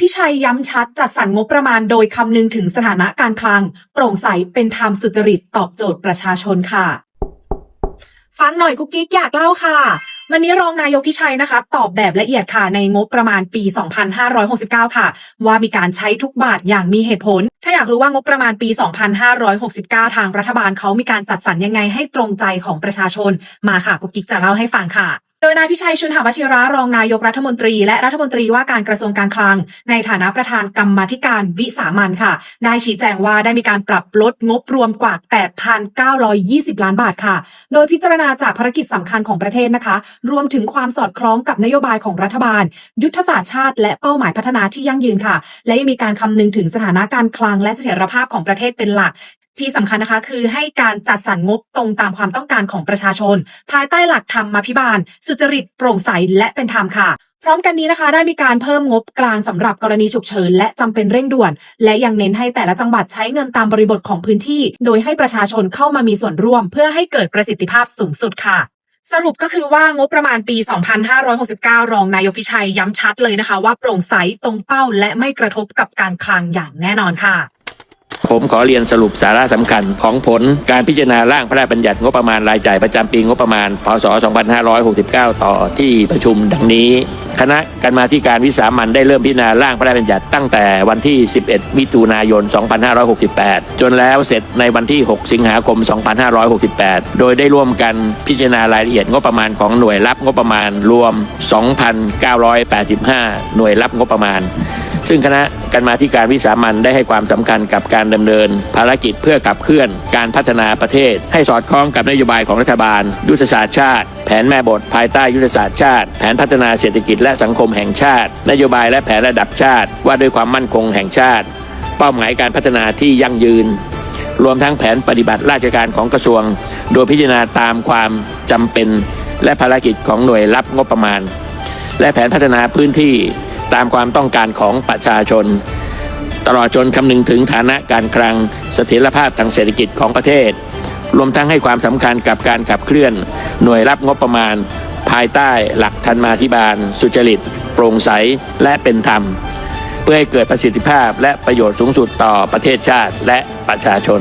พี่ชัยย้ำชัดจัดสรรงบประมาณโดยคำนึงถึงสถานะการคลัง โปร่งใสเป็นธรรมสุจริตตอบโจทย์ประชาชนค่ะ ฟังหน่อยกุ๊กกิ๊กอยากเล่าค่ะวันนี้รองนายกพิชัยนะคะ ตอบแบบละเอียดค่ะในงบประมาณปี 2569 ค่ะ ว่ามีการใช้ทุกบาทอย่างมีเหตุผล ถ้าอยากรู้ว่างบประมาณปี 2569 ทางรัฐบาลเขามีการจัดสรรยังไงให้ตรงใจของประชาชน มาค่ะกุ๊กกิ๊กจะเล่าให้ฟังค่ะ โดยนายพิชัยชุนหาวชิระรองนายกรัฐมนตรี และรัฐมนตรีว่าการกระทรวงการคลัง ในฐานะประธานกรรมธิการวิสามันค่ะ ได้ชี้แจงว่าได้มีการปรับลดงบรวมกว่า 8,920 ล้านบาทค่ะ โดยพิจารณาจากภารกิจสำคัญของประเทศนะคะ รวมถึงความสอดคล้องกับนโยบายของรัฐบาล ยุทธศาสตร์ชาติ และเป้าหมายพัฒนาที่ยั่งยืนค่ะ และยังมีการคำนึงถึงสถานะการคลังและเสถียรภาพของประเทศเป็นหลัก ที่สำคัญนะคะคือให้การจัดสรรงบตรงตามความต้องการของประชาชน ภายใต้หลักธรรมาภิบาล สุจริตโปร่งใสและเป็นธรรมค่ะพร้อมกันนี้นะคะได้มีการเพิ่มงบกลางสำหรับกรณีฉุกเฉินและจำเป็นเร่งด่วน และยังเน้นให้แต่ละจังหวัดใช้เงินตามบริบทของพื้นที่ โดยให้ประชาชนเข้ามามีส่วนร่วม เพื่อให้เกิดประสิทธิภาพสูงสุดค่ะสรุปก็คือว่างบประมาณปี 2569 รองนายกพิชัยย้ำชัดเลยนะคะ ว่าโปร่งใสตรงเป้าและไม่กระทบกับการคลังอย่างแน่นอนค่ะ ผมขอเรียนสรุปสาระสำคัญของผลการพิจารณาร่างพระราชบัญญัติงบประมาณรายจ่ายประจำปีงบประมาณ พศ 2569 ต่อที่ประชุมดังนี้คณะกรรมาธิการวิสามันได้เริ่มพิจารณาร่างพระราชบัญญัติตั้งแต่วันที่ 11 มิถุนายน 2568 จนแล้วเสร็จในวันที่ 6 สิงหาคม 2568 โดยได้ร่วมกันพิจารณารายละเอียดงบประมาณของหน่วยรับงบประมาณรวม 2,985 หน่วยรับงบประมาณ ซึ่งคณะกรรมาธิการวิสามันได้ให้ความสำคัญกับการดำเนิน ภารกิจเพื่อขับเคลื่อนการพัฒนาประเทศ ให้สอดคล้องกับนโยบายของรัฐบาล ยุทธศาสตร์ชาติ แผนแม่บทภายใต้ยุทธศาสตร์ชาติ แผนพัฒนาเศรษฐกิจและสังคมแห่งชาติ นโยบายและแผนระดับชาติ ว่าด้วยความมั่นคงแห่งชาติ เป้าหมายการพัฒนาที่ยั่งยืน รวมทั้งแผนปฏิบัติราชการของกระทรวง โดยพิจารณาตามความจำเป็น และภารกิจของหน่วยรับงบประมาณ และแผนพัฒนาพื้นที่ ตามความต้องการของประชาชน ตลอดจนคำนึงถึงฐานะการคลังเสถียรภาพทางเศรษฐกิจของประเทศ รวมทั้งให้ความสำคัญกับการขับเคลื่อน หน่วยรับงบประมาณ ภายใต้หลักธรรมาธิบาล สุจริต โปร่งใสและเป็นธรรม เพื่อให้เกิดประสิทธิภาพและประโยชน์สูงสุดต่อประเทศชาติและประชาชน